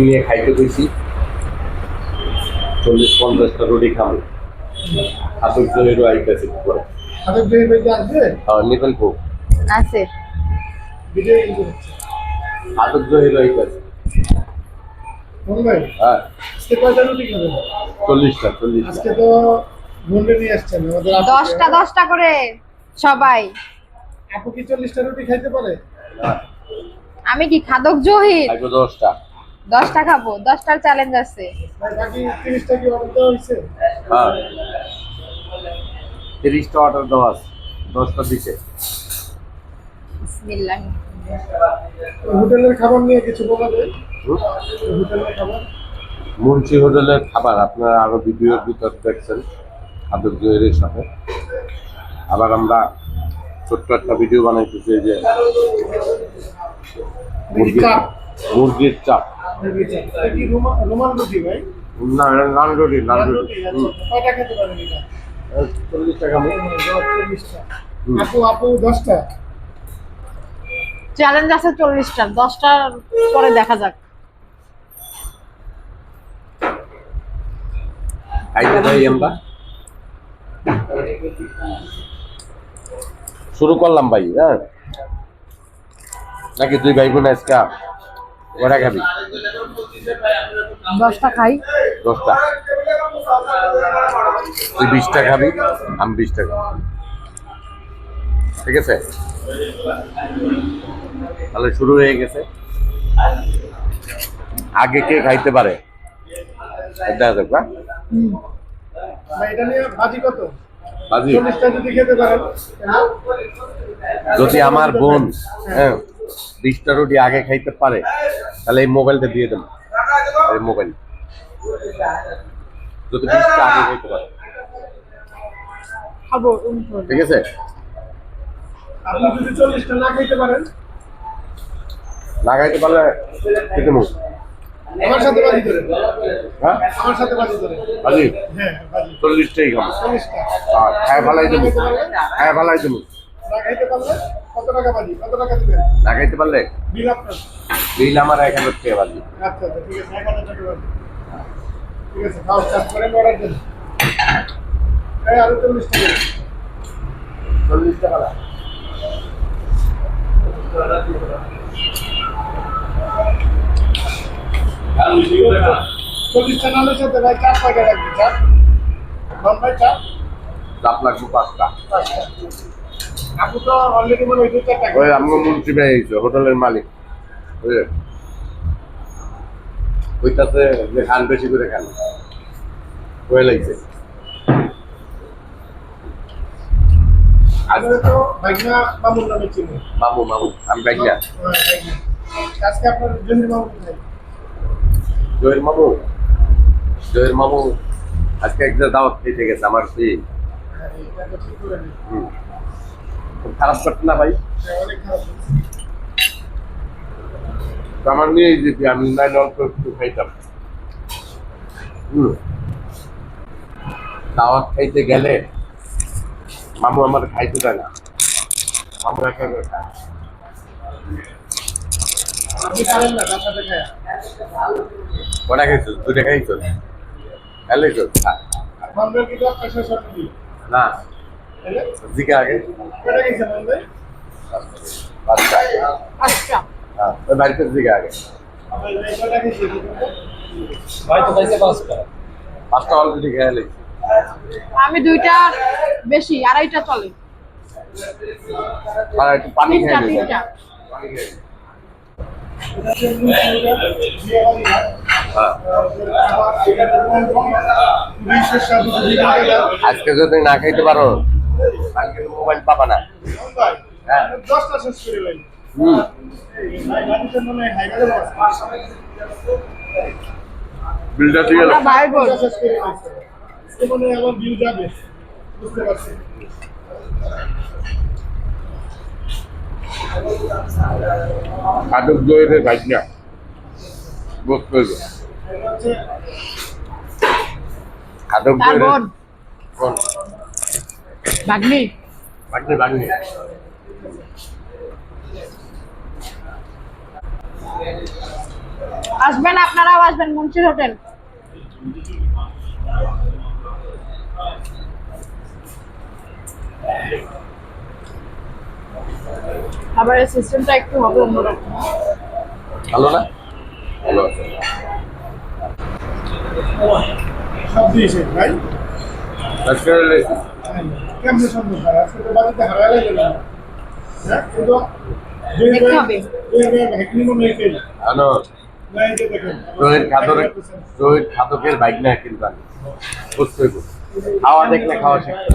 নিয়ে খাইতে গেছি চল্লিশ পঞ্চাশটা রুটি খাব। হাতের জয়েরও আইতেছে হাতের নিবেন খুব আছে? হাতের জয়েরও হ্যাঁ। আজকে কয়টা রুটি চল্লিশটা আজকে তো গুন্ডে নিয়ে আসছেন দশটা দশটা করে সবাই। আপু কি চল্লিশটা রুটি খাইতে পারে? হ্যাঁ, আমি কি খাদক জহির? দশটা। দশটা খাব দশটার চ্যালেঞ্জ আছে। তিরিশটা কি অর্ডার দেওয়া হ্যাঁ। আছে দশটা হোটেলের খাবার নিয়ে কিছু বলা যায়? হোটেলের খাবার? মুন্সি হোটেলের খাবার আপনারা আরও ভিডিওর ভিতর দেখছেন খাদক জয়ের সাথে। আবার আমরা ছোট্ট একটা ভিডিও বানাইতেছি এই যে মুরগির চাপ। রোমান রুটি ভাই? না নান রুটি নান রুটি। রুটি, আচ্ছা। কয়টা খেতে পারেন এটা? চল্লিশ টাকা my God, চল্লিশটা। আপু আপু দশটা? চ্যালেঞ্জ আছে চল্লিশটার দশটার পরে দেখা যাক। শুরু করলাম ভাই হ্যাঁ। নাকি তুই ভাই বোন আজকা ওরা খাবি। দশটা খাই। দশটা। তুই বিশটা খাবি আমি বিশটা টাকা ঠিক আছে? তাহলে শুরু হয়ে গেছে। আগে কে খাইতে পারে? দেখা যাক হ্যাঁ? ভাজি কত? যদি আমার বোন হ্যাঁ বিশটা রুটি আগে খাইতে পারে তাহলে এই মোবাইলটা দিয়ে দেবো এই মোবাইল। যদি বিশটা আগে খাইতে পারে। খাব ঠিক আছে? আপনি যদি চল্লিশটা না খেতে পারেন? না খাইতে পারলে খেতে মুখ আমার সাথে বাজি ধরেন হ্যাঁ? আমার সাথে বাজি বাজি? হ্যাঁ বাজি। চল্লিশটাই খাব। চল্লিশটা। খায় ভালাই দেবো। খায় ভালাই দেবো। না খাইতে পারলে টাকা টাকা বিল আমার এক হাজার টাকা বাজি আচ্ছা আচ্ছা ঠিক আছে এক হাজার টাকা ঠিক আছে খাও অর্ডার দেন। এই আরও চল্লিশ টাকা। চল্লিশ টাকা নালের সাথে ভাই চাপ কয়টা লাগবে চাপ কোন ভাই চাপ চাপ লাগবে পাঁচটা। পাঁচটা। ওই আমার মুন্সি ভাই হোটেলের মালিক। বুঝলেন ওইটাতে যে খান বেশি করে খান। হয়ে লাগছে। মামু মামু আমি বাইক না হ্যাঁ। আজকে আপনার জন্য মামু জয়ের মামু? জয়ের মামু আজকে একটা দাওয়াত খেতে গেছে আমার সেই খারাপ করতে না ভাই? আমার নিয়েই যেতে আমি নাইলে অল্প একটু খাইতাম। দাওয়াত খাইতে গেলে মামু আমার খাইতে দেয় না। মামু একা খায়। না কটা খাইছো দুটা খাইছো খাইছো জিকে আগে। কটা আচ্ছা। আচ্ছা হ্যাঁ বাড়িতে জিকে আগে। ভাই পাঁচটা পাঁচটা অলরেডি খেয়ে লেগেছে। আমি দুইটা বেশি আড়াইটা চলে। পানি খেয়ে তিনটা আজকে যদি না খাইতে পারো কালকে মোবাইল পাবা না। হ্যাঁ। দশটা শেষ করে লাইন হুম বিলটা শেষ বিল যাবে বুঝতে পারছি? জয়ের বুঝতে জয়ের কোন ভাগ্নি বাগনি বাগনি। আসবেন আপনারাও আসবেন মুন্সির হোটেল। আবার এই সিস্টেমটা একটু হবে অন্যরকম। ভালো না? ভালো সব দিয়েছে ভাই? আজকে লেছি। কেমন সুন্দর ভাই আজকে তো বাড়িতে হারালে গেল হ্যাঁ? কিন্তু হ্যালো রোহিত খাদকের রোহিত খাদকের বাইক না কিন্তু আমি। বুঝতে খাওয়া দেখলে খাওয়া শিখতে